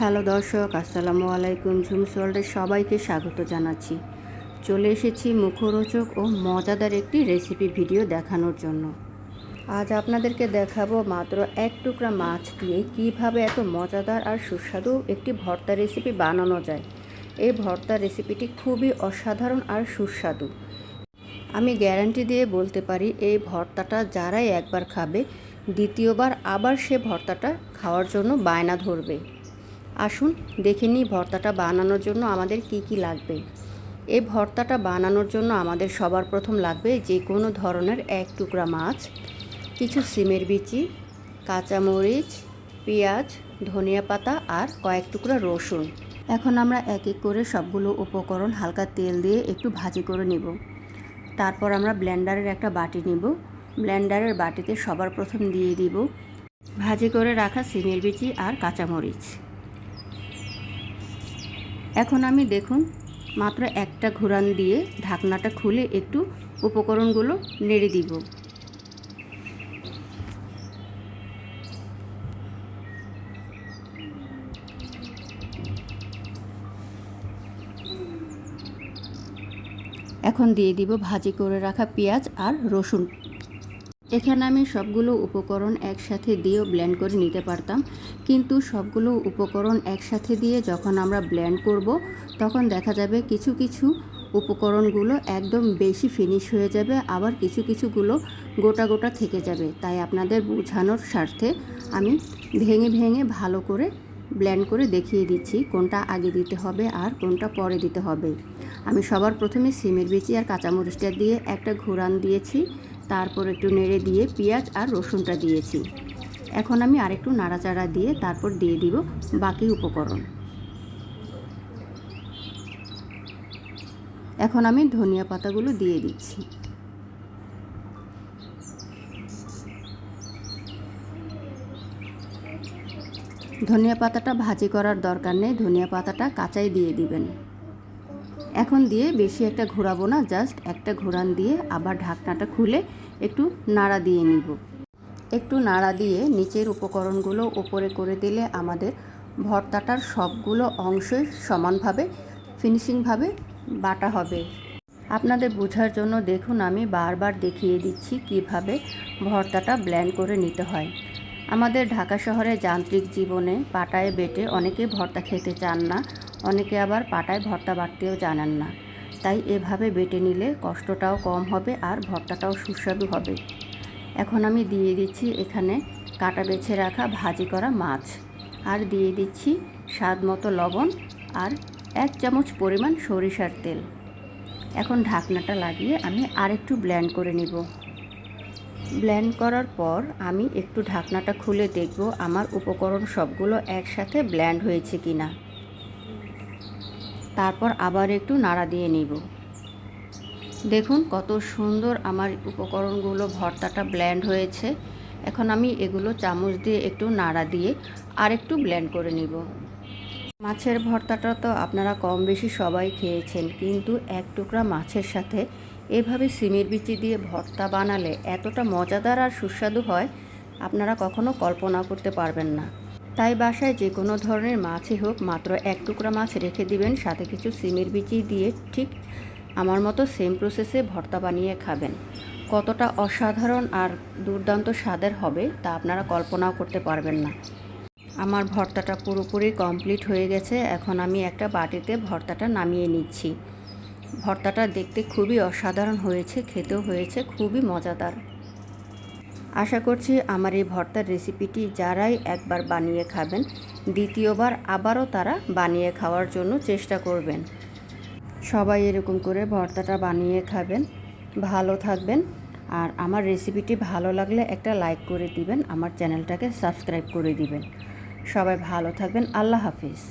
Hello দর্শক, আসসালামু আলাইকুম। ঝুমস ওয়ার্ল্ডের সবাইকে স্বাগত জানাচ্ছি। চলে এসেছি মুখরোচক ও মজাদার একটি রেসিপি ভিডিও দেখানোর জন্য। আজ আপনাদেরকে দেখাবো মাত্র এক টুকরা মাছ দিয়ে কীভাবে এত মজাদার আর সুস্বাদু একটি ভর্তা রেসিপি বানানো যায়। এই ভর্তা রেসিপিটি খুবই অসাধারণ আর সুস্বাদু। আমি গ্যারান্টি দিয়ে বলতে পারি, এই ভর্তাটা যারাই একবার খাবে, দ্বিতীয়বার আবার সে ভর্তাটা খাওয়ার জন্য বায়না ধরবে। আসুন, দেখে নিই ভর্তাটা বানানোর জন্য আমাদের কি কি লাগবে। এই ভর্তাটা বানানোর জন্য আমাদের সবার প্রথম লাগবে যে কোনো ধরনের এক টুকরা মাছ, কিছু সিমের বিচি, কাঁচামরিচ, পেঁয়াজ, ধনিয়া পাতা আর কয়েক টুকরা রসুন। এখন আমরা এক এক করে সবগুলো উপকরণ হালকা তেল দিয়ে একটু ভাজি করে নিব। তারপর আমরা ব্লেন্ডারের একটা বাটি নিব। ব্লেন্ডারের বাটিতে সবার প্রথম দিয়ে দিব ভাজি করে রাখা সিমের বিচি আর কাঁচামরিচ। এখন আমি দেখুন, মাত্র একটা ঘোরান দিয়ে ঢাকনাটা খুলে একটু উপকরণগুলো নেড়ে দিব। এখন দিয়ে দিব ভাজি করে রাখা পেঁয়াজ আর রসুন। এখানে আমি সবগুলো উপকরণ একসাথে দিয়েও ব্লেন্ড করে নিতে পারতাম। কিন্তু সবগুলো উপকরণ একসাথে দিয়ে যখন আমরা ব্লেন্ড করব, তখন দেখা যাবে কিছু কিছু উপকরণগুলো একদম বেশি ফিনিশ হয়ে যাবে, আবার কিছু কিছুগুলো গোটা গোটা থেকে যাবে। তাই আপনাদের বোঝানোর স্বার্থে আমি ভেঙে ভেঙে ভালো করে ব্ল্যান্ড করে দেখিয়ে দিচ্ছি কোনটা আগে দিতে হবে আর কোনটা পরে দিতে হবে। আমি সবার প্রথমে সিমের বিচি আর কাঁচামরিচটা দিয়ে একটা ঘোরান দিয়েছি। তারপর একটু নেড়ে দিয়ে পেঁয়াজ আর রসুনটা দিয়েছি। এখন আমি আরেকটু নাড়াচাড়া দিয়ে তারপর দিয়ে দিব বাকি উপকরণ। এখন আমি ধনিয়া পাতাগুলো দিয়ে দিচ্ছি। ধনিয়া পাতাটা ভাজি করার দরকার নেই, ধনিয়া পাতাটা কাঁচাই দিয়ে দিবেন। এখন দিয়ে বেশি একটা ঘোরাবো না, জাস্ট একটা ঘোরান দিয়ে আবার ঢাকনাটা খুলে একটু নাড়া দিয়ে নিব। একটু নাড়া দিয়ে নিচের উপকরণগুলো ওপরে করে দিলে আমাদের ভর্তাটার সবগুলো অংশই সমানভাবে ফিনিশিংভাবে বাটা হবে। আপনাদের বোঝার জন্য দেখুন, আমি বারবার দেখিয়ে দিচ্ছি কীভাবে ভর্তাটা ব্ল্যান্ড করে নিতে হয়। আমাদের ঢাকা শহরে যান্ত্রিক জীবনে পাটায় বেটে অনেকে ভর্তা খেতে চান না। অনেকে আবার পাটায় ভর্তা বাটতেও জানেন না। তাই এভাবে বেটে নিলে কষ্টটাও কম হবে আর ভর্তাটাও সুস্বাদু হবে। এখন আমি দিয়ে দিচ্ছি এখানে কাটা বেছে রাখা ভাজি করা মাছ। আর দিয়ে দিচ্ছি স্বাদ মতো লবণ আর এক চামচ পরিমাণ সরিষার তেল। এখন ঢাকনাটা লাগিয়ে আমি আরেকটু ব্ল্যান্ড করে নিব। ব্ল্যান্ড করার পর আমি একটু ঢাকনাটা খুলে দেখব আমার উপকরণ সবগুলো একসাথে ব্ল্যান্ড হয়েছে কি না তারপর আবার একটু নাড়া দিয়ে নিব। দেখুন কত সুন্দর আমার উপকরণগুলো, ভর্তাটা ব্ল্যান্ড হয়েছে। এখন আমি এগুলো চামচ দিয়ে একটু নাড়া দিয়ে আর একটু ব্ল্যান্ড করে নিব। মাছের ভর্তাটা তো আপনারা কম বেশি সবাই খেয়েছেন, কিন্তু এক টুকরা মাছের সাথে এভাবে সিমের বিচি দিয়ে ভর্তা বানালে এতটা মজাদার আর সুস্বাদু হয়, আপনারা কখনো কল্পনা করতে পারবেন না। তাই বাসায় যে কোনো ধরনের মাছই হোক, মাত্র এক টুকরা মাছ রেখে দিবেন, সাথে কিছু সিমের বিচি দিয়ে ঠিক আমার মতো সেম প্রসেসে ভর্তা বানিয়ে খাবেন। কতটা অসাধারণ আর দুর্দান্ত স্বাদের হবে তা আপনারা কল্পনাও করতে পারবেন না। আমার ভর্তাটা পুরোপুরি কমপ্লিট হয়ে গেছে, এখন আমি একটা বাটিতে ভর্তাটা নামিয়ে নিচ্ছি। ভর্তাটা দেখতে খুবই অসাধারণ হয়েছে, খেতেও হয়েছে, খুবই মজাদার। আশা করছি আমার এই ভর্তার রেসিপিটি যারাই একবার বানিয়ে খাবেন, দ্বিতীয়বার আবারও তারা বানিয়ে খাওয়ার জন্য চেষ্টা করবেন। সবাই এরকম করে ভর্তাটা বানিয়ে খাবেন। ভালো থাকবেন আর আমার রেসিপিটি ভালো লাগলে একটা লাইক করে দিবেন, আমার চ্যানেলটাকে সাবস্ক্রাইব করে দিবেন। সবাই ভালো থাকবেন, আল্লাহ হাফিজ।